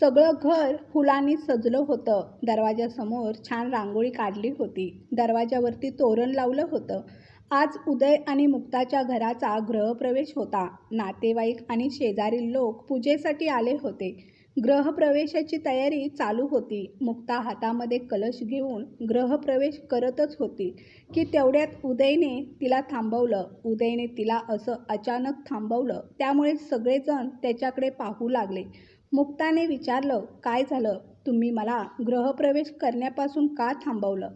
सगळं घर फुलांनी सजलं होतं. दरवाजासमोर छान रांगोळी काढली होती. दरवाजावरती तोरण लावलं होतं. आज उदय आणि मुक्ताच्या घराचा गृहप्रवेश होता. नातेवाईक आणि शेजारील लोक पूजेसाठी आले होते. ग्रहप्रवेशाची तयारी चालू होती. मुक्ता हातामध्ये कलश घेऊन ग्रहप्रवेश करतच होती की तेवढ्यात उदयने तिला थांबवलं. उदयने तिला असं अचानक थांबवलं. त्यामुळे सगळेजण त्याच्याकडे पाहू लागले. मुक्ताने विचारलं काय झालं? तुम्ही मला गृहप्रवेश करण्यापासून का थांबवलं?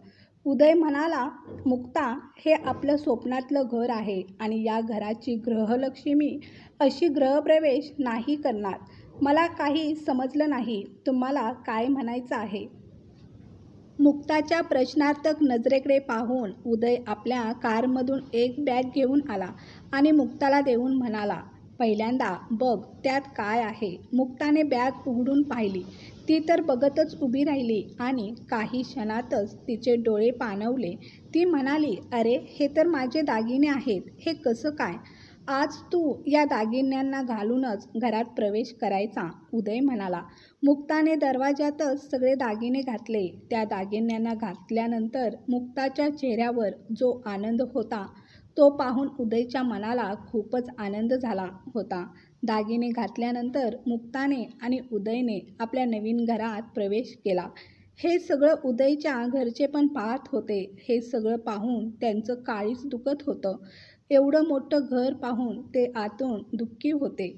उदय म्हणाला मुक्ता हे आपलं स्वप्नातलं घर आहे आणि या घराची गृहलक्ष्मी अशी गृहप्रवेश नाही करणार. मला काही समजलं नाही. तुम्हाला काय म्हणायचं आहे? मुक्ताच्या प्रश्नार्थक नजरेकडे पाहून उदय आपल्या कारमधून एक बॅग घेऊन आला आणि मुक्ताला देऊन म्हणाला पहिल्यांदा बघ त्यात काय आहे. मुक्ताने बॅग उघडून पाहिली. ती तर बघतच उभी राहिली आणि काही क्षणातच तिचे डोळे पाणवले. ती म्हणाली अरे हे तर माझे दागिने आहेत. हे कसं काय? आज तू या दागिन्यांना घालूनच घरात प्रवेश करायचा. उदय म्हणाला. मुक्ताने दरवाजातच सगळे दागिने घातले. त्या दागिन्यांना घातल्यानंतर मुक्ताच्या चेहऱ्यावर जो आनंद होता तो पाहून उदयच्या मनाला खूपच आनंद झाला होता. दागिने घातल्यानंतर मुक्ताने आणि उदयने आपल्या नवीन घरात प्रवेश केला. हे सगळं उदयच्या घरचे पण पाहत होते. हे सगळं पाहून त्यांचं काळीच दुखत होतं. एवढं मोठं घर पाहून ते आतून दुःखी होते.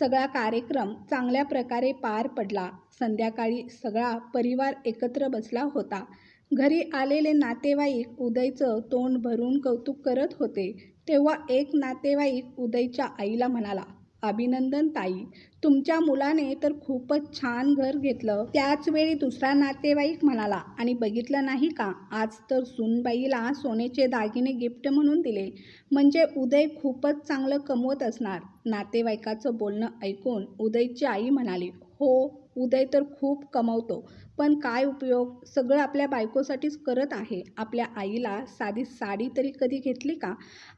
सगळा कार्यक्रम चांगल्या प्रकारे पार पडला. संध्याकाळी सगळा परिवार एकत्र बसला होता. घरी आलेले नातेवाईक उदयचं तोंड भरून कौतुक करत होते तेव्हा एक नातेवाईक उदयच्या आईला म्हणाला अभिनंदन ताई तुमच्या मुलाने तर खूपच छान घर घेतलं. त्याच वेळी दुसरा नातेवाईक म्हणाला आणि बघितलं नाही का आज तर सुनबाईला सोन्याचे दागिने गिफ्ट म्हणून दिले. म्हणजे उदय खूपच चांगलं कमवत असणार. नातेवाईकाचं बोलणं ऐकून उदयची आई म्हणाली हो उदय तर खूप कमवतो. पण काय उपयोग? सगळं आपल्या बायकोसाठीच करत आहे. आपल्या आईला साधी साडी तरी कधी घेतली का?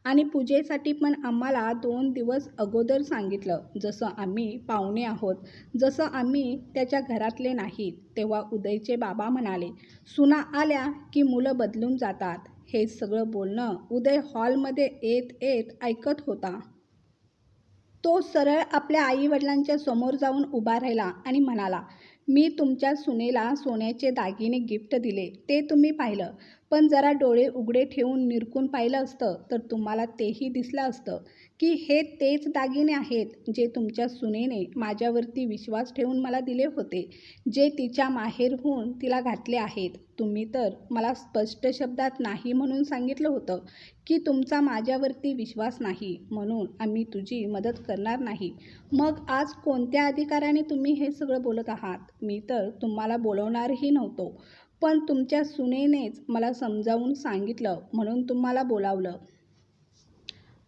आणि पूजेसाठी पण आम्हाला दोन दिवस अगोदर सांगितलं जसं आम्ही पाहुणे आहोत जसं आम्ही त्याच्या घरातले नाहीत तेव्हा उदयचे बाबा म्हणाले सुना आल्या की मुलं बदलून जातात. हे सगळं बोलणं उदय हॉलमध्ये येत येत ऐकत होता. तो सरळ आपल्या आईवडिलांच्या समोर जाऊन उभा राहिला आणि म्हणाला मी तुमच्या सुनेला सोन्याचे दागिने गिफ्ट दिले ते तुम्ही पाहिलं. पण जरा डोळे उघडे ठेवून निरकून पाहिलं असतं तर तुम्हाला तेही दिसलं असतं की हे तेच दागिने आहेत जे तुमच्या सुनेने माझ्यावरती विश्वास ठेवून मला दिले होते जे तिच्या माहेरहून तिला घातले आहेत. तुम्ही तर मला स्पष्ट शब्दात नाही म्हणून सांगितलं होतं की तुमचा माझ्यावरती विश्वास नाही म्हणून आम्ही तुझी मदत करणार नाही. मग आज कोणत्या अधिकाराने तुम्ही हे सगळं बोलत आहात? मी तर तुम्हाला बोलवणारही नव्हतो. पण तुमच्या सुनेनेच मला समजावून सांगितलं म्हणून तुम्हाला बोलावलं.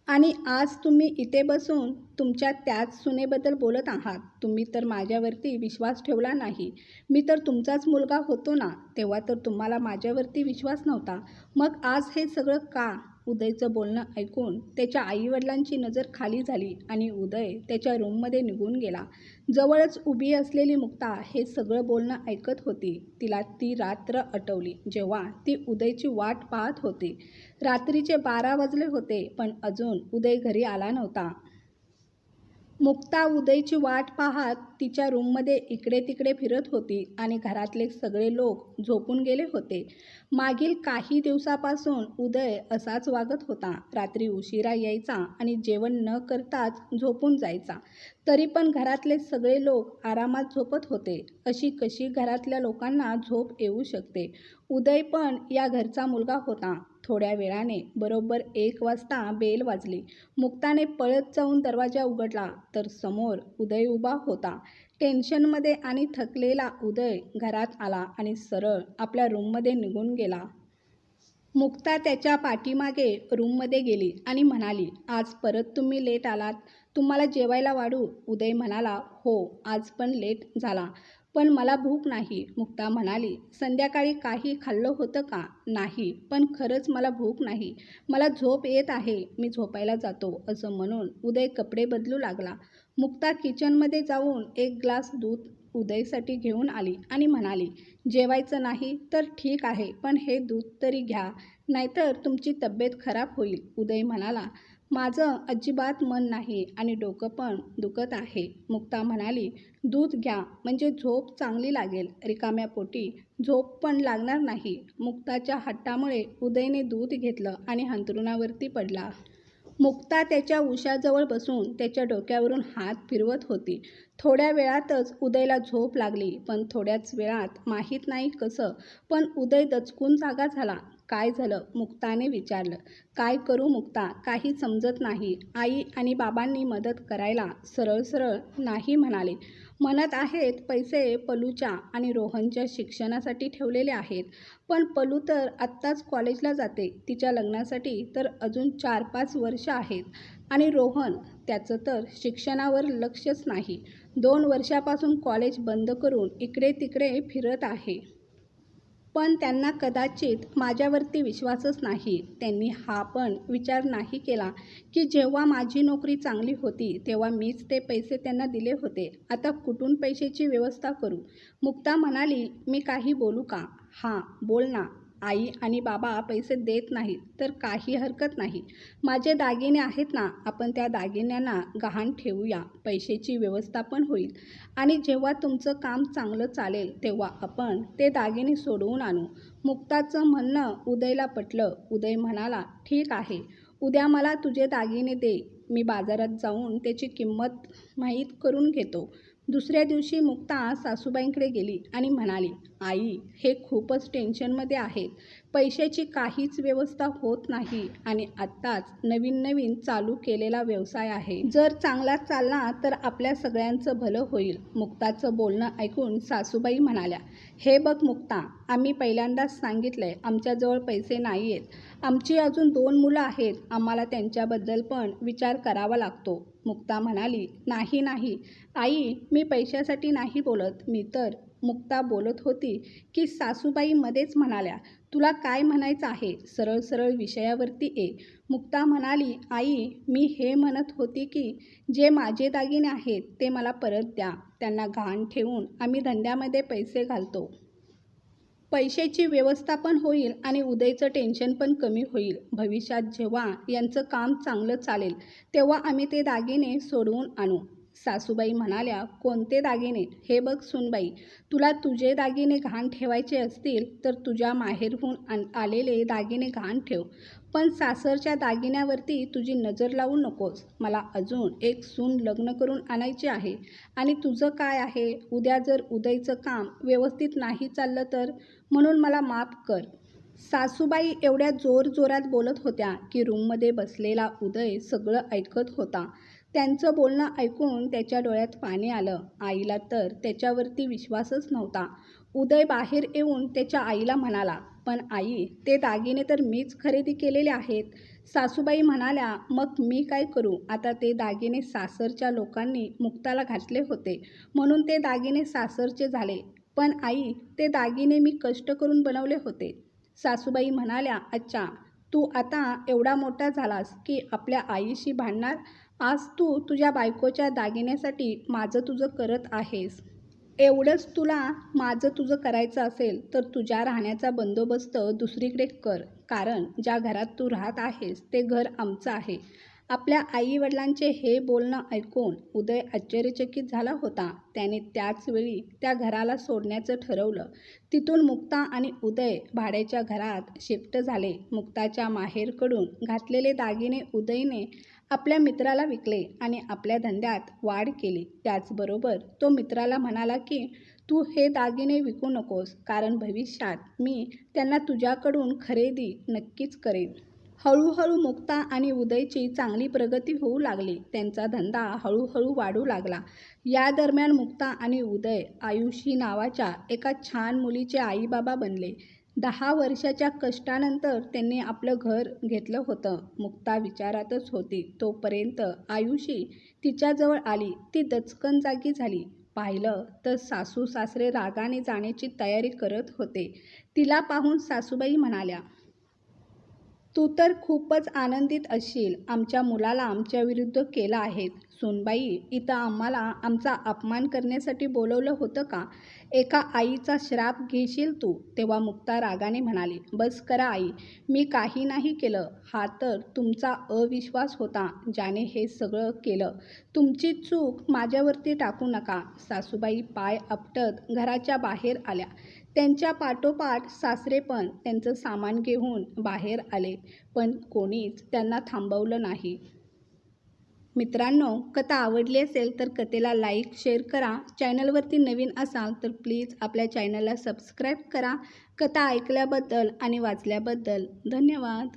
आणि आज तुम्ही इथे बसून तुमच्या त्याच सुनेबद्दल बोलत आहात. तुम्ही तर माझ्यावरती विश्वास ठेवला नाही. मी तर तुमचाच मुलगा होतो ना तेव्हा तर तुम्हाला माझ्यावरती विश्वास नव्हता. मग आज हे सगळं का? उदयचं बोलणं ऐकून त्याच्या आईवडिलांची नजर खाली झाली आणि उदय त्याच्या रूममध्ये निघून गेला. जवळच उभी असलेली मुक्ता हे सगळं बोलणं ऐकत होती. तिला ती रात्र आटवली जेव्हा ती उदयची वाट पाहत होती. रात्रीचे बारा वाजले होते पण अजून उदय घरी आला नव्हता. मुक्ता उदयची वाट पाहत तिच्या रूममध्ये इकडे तिकडे फिरत होती आणि घरातले सगळे लोक झोपून गेले होते. मागील काही दिवसापासून उदय असाच वागत होता. रात्री उशिरा यायचा आणि जेवण न करताच झोपून जायचा. तरी पण घरातले सगळे लोक आरामात झोपत होते. अशी कशी घरातल्या लोकांना झोप येऊ शकते? उदय पण या घरचा मुलगा होता. थोड्या वेळाने. बरोबर एक वाजता बेल वाजली. मुक्ताने पळत जाऊन दरवाजा उघडला तर समोर उदय उभा होता. टेन्शनमध्ये आणि थकलेला उदय घरात आला आणि सरळ आपल्या रूममध्ये निघून गेला. मुक्ता त्याच्या पाठीमागे रूममध्ये गेली आणि म्हणाली आज परत तुम्ही लेट आलात. तुम्हाला जेवायला वाढू. उदय म्हणाला हो आज पण लेट झाला. पण मला भूक नाही मुक्ता म्हणाली. संध्याकाळी काही खाल्लं होतं का? नाही पण खरंच मला भूक नाही. मला झोप येत आहे मी झोपायला जातो असं म्हणून उदय कपडे बदलू लागला. मुक्ता किचनमध्ये जाऊन एक ग्लास दूध उदयसाठी घेऊन आली आणि म्हणाली जेवायचं नाही तर ठीक आहे पण हे दूध तरी घ्या नाहीतर तुमची तब्येत खराब होईल. उदय म्हणाला माझं अजिबात मन नाही आणि डोकं पण दुखत आहे. मुक्ता म्हणाली दूध घ्या म्हणजे झोप चांगली लागेल. रिकाम्या पोटी झोप पण लागणार नाही. मुक्ताच्या हट्टामुळे उदयने दूध घेतलं आणि अंथरुणावरती पडला. मुक्ता त्याच्या उशाजवळ बसून त्याच्या डोक्यावरून हात फिरवत होती. थोड्या वेळातच उदयला झोप लागली पण थोड्याच वेळात माहीत नाही कसं पण उदय दचकून जागा झाला. काय झालं? मुक्ताने विचारलं. काय करू मुक्ता? काही समजत नाही. आई आणि बाबांनी मदत करायला सरळ सरळ नाही म्हणाले. म्हणत आहेत पैसे पलूच्या आणि रोहनच्या शिक्षणासाठी ठेवलेले आहेत. पण पलू तर आत्ताच कॉलेजला जाते. तिच्या लग्नासाठी तर अजून चार पाच वर्ष आहेत. आणि रोहन त्याचं तर शिक्षणावर लक्षच नाही. दोन वर्षापासून कॉलेज बंद करून इकडे तिकडे फिरत आहे. पण त्यांना कदाचित माझ्यावरती विश्वासच नाही. त्यांनी हा पण विचार नाही केला की जेव्हा माझी नोकरी चांगली होती तेव्हा मीच ते पैसे त्यांना दिले होते. आता कुठून पैशाची व्यवस्था करू? मुक्ता म्हणाली मी काही बोलू का? हां बोल ना. आई आणि बाबा पैसे देत नाहीत तर काही हरकत नाही. माझे दागिने आहेत ना आपण त्या दागिन्यांना गहाण ठेवूया. पैशाची व्यवस्था पण होईल. आणि जेव्हा तुमचं काम चांगलं चालेल तेव्हा आपण ते दागिने सोडवून आणू. मुक्ताचं म्हणणं उदयला पटलं. उदय म्हणाला ठीक आहे. उद्या मला तुझे दागिने दे. मी बाजारात जाऊन त्याची किंमत माहीत करून घेतो. दुसऱ्या दिवशी मुक्ता सासूबाईंकडे गेली आणि म्हणाली आई हे खूपच टेन्शनमध्ये आहेत. पैशाची काहीच व्यवस्था होत नाही आणि आत्ताच नवीन नवीन चालू केलेला व्यवसाय आहे. जर चांगला चालला तर आपल्या सगळ्यांचं भलं होईल. मुक्ताचं बोलणं ऐकून सासूबाई म्हणाल्या हे बघ मुक्ता आम्ही पहिल्यांदाच सांगितलंय आमच्याजवळ पैसे नाही आहेत आमची अजून दोन मुलं आहेत. आम्हाला त्यांच्याबद्दल पण विचार करावा लागतो. मुक्ता म्हणाली नाही नाही. आई मी पैशासाठी नाही बोलत. मी तर मुक्ता बोलत होती की सासूबाई मध्येच म्हणाल्या तुला काय म्हणायचं आहे? सरळ सरळ विषयावरती ये. मुक्ता म्हणाली आई मी हे म्हणत होती की जे माझे दागिने आहेत ते मला परत द्या. त्यांना घाण ठेवून आम्ही धंद्यामध्ये पैसे घालतो. पैशाची व्यवस्था पण होईल आणि उदयचं टेन्शन पण कमी होईल. भविष्यात जेव्हा यांचं काम चांगलं चालेल तेव्हा आम्ही ते दागिने सोडवून आणू. सासूबाई म्हणाल्या कोणते दागिने? हे बघ सुनबाई तुला तुझे दागिने घाण ठेवायचे असतील तर तुझ्या माहेरहून आण आलेले दागिने घाण ठेव. पण सासरच्या दागिन्यावरती तुझी नजर लावू नकोस. मला अजून एक सून लग्न करून आणायची आहे. आणि तुझं काय आहे? उद्या जर उदयचं काम व्यवस्थित नाही चाललं तर? म्हणून मला माफ कर. सासूबाई एवढ्या जोर जोरात बोलत होत्या की रूममध्ये बसलेला उदय सगळं ऐकत होता. त्यांचं बोलणं ऐकून त्याच्या डोळ्यात पाणी आलं. आईला तर त्याच्यावरती विश्वासच नव्हता. उदय बाहेर येऊन त्याच्या आईला म्हणाला पण आई ते दागिने तर मीच खरेदी केलेले आहेत. सासूबाई म्हणाल्या मग मी काय करू? आता ते दागिने सासरच्या लोकांनी मुक्ताला घातले होते. म्हणून ते दागिने सासरचे झाले. पण आई ते दागिने मी कष्ट करून बनवले होते. सासूबाई म्हणाल्या अच्छा तू आता एवढा मोठा झालास की आपल्या आईशी भांडणार? आज तू तुझ्या बायकोच्या दागिन्यासाठी माझं तुझं करत आहेस. एवढंच तुला माझं तुझं करायचं असेल तर तुझ्या राहण्याचा बंदोबस्त दुसरीकडे कर. कारण ज्या घरात तू राहत आहेस ते घर आमचं आहे. आपल्या आईवडिलांचे हे बोलणं ऐकून उदय आश्चर्यचकित झाला होता. त्याने त्याचवेळी त्या घराला सोडण्याचं ठरवलं. तिथून मुक्ता आणि उदय भाड्याच्या घरात शिफ्ट झाले. मुक्ताच्या माहेरकडून घातलेले दागिने उदयने आपल्या मित्राला विकले आणि आपल्या धंद्यात वाढ केली. त्याचबरोबर तो मित्राला म्हणाला की तू हे दागिने विकू नकोस कारण भविष्यात मी त्यांना तुझ्याकडून खरेदी नक्कीच करेन. हळूहळू मुक्ता आणि उदयची चांगली प्रगती होऊ लागली. त्यांचा धंदा हळूहळू वाढू लागला. या दरम्यान मुक्ता आणि उदय आयुषी नावाच्या एका छान मुलीचे आईबाबा बनले. दहा वर्षाच्या कष्टानंतर त्यांनी आपलं घर घेतलं होतं. मुक्ता विचारातच होती. तोपर्यंत आयुषी तिच्याजवळ आली. ती दचकन जागी झाली. पाहिलं तर सासू सासरे रागाने जाण्याची तयारी करत होते. तिला पाहून सासूबाई म्हणाल्या तू तर खूपच आनंदित असशील. आमच्या मुलाला आमच्या विरुद्ध केलं आहे सोनबाई इथं आम्हाला आमचा अपमान करण्यासाठी बोलवलं होतं का? एका आईचा श्राप घेशील तू? तेव्हा मुक्ता रागाने म्हणाली बस करा आई मी काही नाही केलं. हा तर तुमचा अविश्वास होता ज्याने हे सगळं केलं. तुमची चूक माझ्यावरती टाकू नका. सासूबाई पाय आपटत घराच्या बाहेर आल्या. त्यांच्या पाठोपाठ सासरे पण त्यांचं सामान घेऊन बाहेर आले पण कोणीच त्यांना थांबवलं नाही. मित्रांनो कथा आवडली असेल तर कथेला लाईक शेअर करा. चॅनलवरती नवीन असाल तर प्लीज आपल्या चॅनलला सबस्क्राईब करा. कथा ऐकल्याबद्दल आणि वाचल्याबद्दल धन्यवाद.